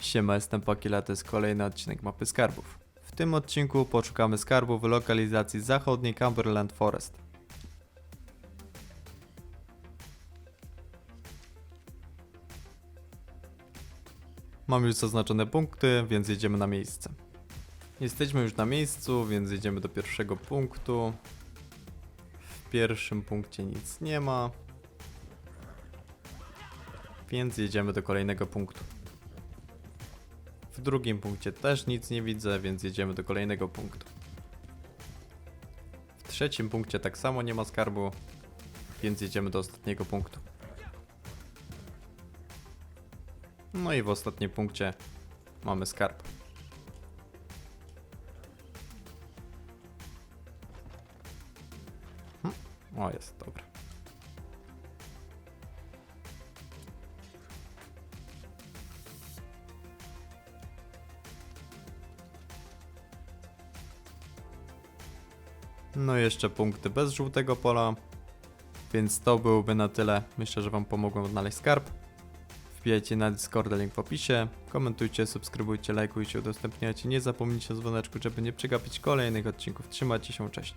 Siema, jestem Pakila, to jest kolejny odcinek Mapy Skarbów. W tym odcinku poszukamy skarbu w lokalizacji zachodniej Cumberland Forest. Mam już zaznaczone punkty, więc jedziemy na miejsce. Jesteśmy już na miejscu, więc jedziemy do pierwszego punktu. W pierwszym punkcie nic nie ma. Więc jedziemy do kolejnego punktu. W drugim punkcie też nic nie widzę, więc jedziemy do kolejnego punktu. W trzecim punkcie tak samo nie ma skarbu, więc jedziemy do ostatniego punktu. No i w ostatnim punkcie mamy skarb. Hm, O, jest, dobra. No i jeszcze punkty bez żółtego pola. Więc to byłoby na tyle. Myślę, że Wam pomogłem odnaleźć skarb. Wbijajcie na Discorda, link w opisie. Komentujcie, subskrybujcie, lajkujcie, udostępniajcie. Nie zapomnijcie o dzwoneczku, żeby nie przegapić kolejnych odcinków. Trzymajcie się, cześć.